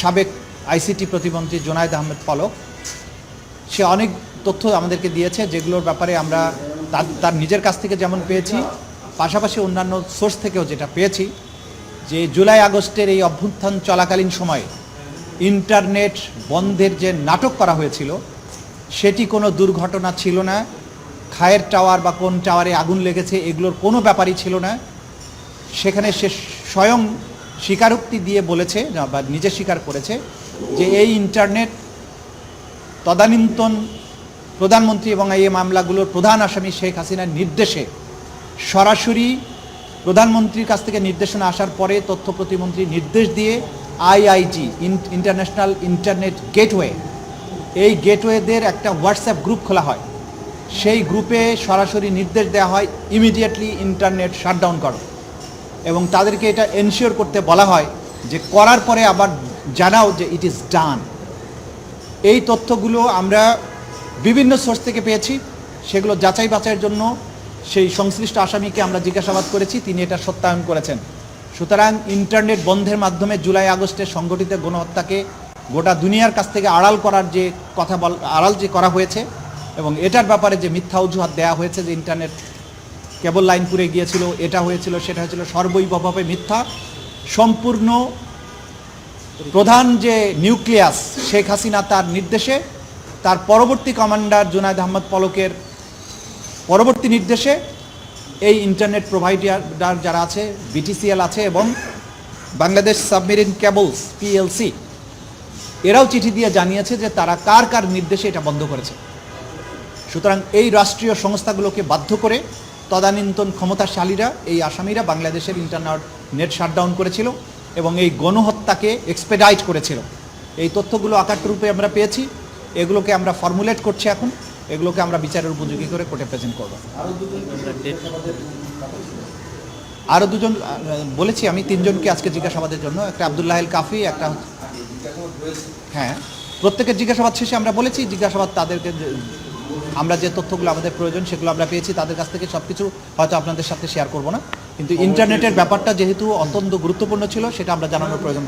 সাবেক আইসিটি প্রতিমন্ত্রী জোনায়েদ আহমেদ পলক। সে অনেক তথ্য আমাদেরকে দিয়েছে যেগুলোর ব্যাপারে আমরা তার তার নিজের কাছ থেকে যেমন পেয়েছি, পাশাপাশি অন্যান্য সোর্স থেকেও যেটা পেয়েছি যে জুলাই আগস্টের এই অভ্যুত্থান চলাকালীন সময়ে ইন্টারনেট বন্ধের যে নাটক করা হয়েছিল, সেটি কোনো দুর্ঘটনা ছিল না। খায়ের টাওয়ার বা কোন টাওয়ারে আগুন লেগেছে, এগুলোর কোনো ব্যাপারই ছিল না। সেখানে সে স্বয়ং স্বীকারোক্তি দিয়ে বলেছে বা নিজে স্বীকার করেছে যে এই ইন্টারনেট তদানীন্তন প্রধানমন্ত্রী এবং এই মামলাগুলোর প্রধান আসামি শেখ হাসিনার নির্দেশে সরাসরি প্রধানমন্ত্রীর কাছ থেকে নির্দেশনা আসার পরে তথ্য প্রতিমন্ত্রী নির্দেশ দিয়ে আইআইজি ইন্টারন্যাশনাল ইন্টারনেট গেটওয়ে, এই গেটওয়েদের একটা হোয়াটসঅ্যাপ গ্রুপ খোলা হয়। সেই গ্রুপে সরাসরি নির্দেশ দেওয়া হয়, ইমিডিয়েটলি ইন্টারনেট শাটডাউন করো। এবং তাদেরকে এটা এনশিওর করতে বলা হয় যে করার পরে আবার জানাও যে ইট ইজ ডান এই তথ্যগুলো আমরা বিভিন্ন সোর্স থেকে পেয়েছি, সেগুলো যাচাই বাছাইয়ের জন্য সেই সংশ্লিষ্ট আসামিকে আমরা জিজ্ঞাসাবাদ করেছি, তিনি এটা সত্যায়ন করেছেন। সুতরাং ইন্টারনেট বন্ধের মাধ্যমে জুলাই আগস্টে সংগঠিত গণহত্যাকে গোটা দুনিয়ার কাছ থেকে আড়াল করার যে কথা বল আড়াল যে করা হয়েছে এবং এটার ব্যাপারে যে মিথ্যা অজুহাত দেওয়া হয়েছে যে ইন্টারনেট কেবল লাইন পুড়ে গিয়েছিল, এটা হয়েছিল, সেটা হয়েছিল সর্বৈবভাবে মিথ্যা। সম্পূর্ণ প্রধান যে নিউক্লিয়াস, শেখ হাসিনা তার নির্দেশে, তার পরবর্তী কমান্ডার জুনায়দ আহমদ পলকের পরবর্তী নির্দেশে এই ইন্টারনেট প্রোভাইডার যারা আছে বিটিসিএল আছে এবং বাংলাদেশ সাবমেরিন কেবলস পিএলসি এরাও চিঠি দিয়ে জানিয়েছে যে তারা কার কার নির্দেশে এটা বন্ধ করেছে। সুতরাং এই রাষ্ট্রীয় সংস্থাগুলোকে বাধ্য করে তদানীন্তন ক্ষমতাশালীরা এই আসামিরা বাংলাদেশের ইন্টারনেট নেট শাটডাউন করেছিল এবং এই গণহত্যাকে এক্সপেডাইট করেছিল। এই তথ্যগুলো আকার রূপে আমরা পেয়েছি। এগুলোকে আমরা ফর্মুলেট করছি এখন। এগুলোকে আমরা বিচারের উপযোগী করে কোর্টে প্রেজেন্ট করব। আরও দুজন বলেছি আমি তিনজনকে আজকে জিজ্ঞাসাবাদের জন্য। একটা আবদুল্লাহেল কাফি, একটা হ্যাঁ। প্রত্যেকের জিজ্ঞাসাবাদ শেষে আমরা বলেছি, জিজ্ঞাসাবাদ তাদেরকে আমরা যে তথ্যগুলো আমাদের প্রয়োজন সেগুলো আমরা পেয়েছি তাদের কাছ থেকে সব কিছু হয়তো আপনাদের সাথে শেয়ার করব না। কিন্তু ইন্টারনেটের ব্যাপারটা যেহেতু অত্যন্ত গুরুত্বপূর্ণ ছিল সেটা আমরা জানানোর প্রয়োজন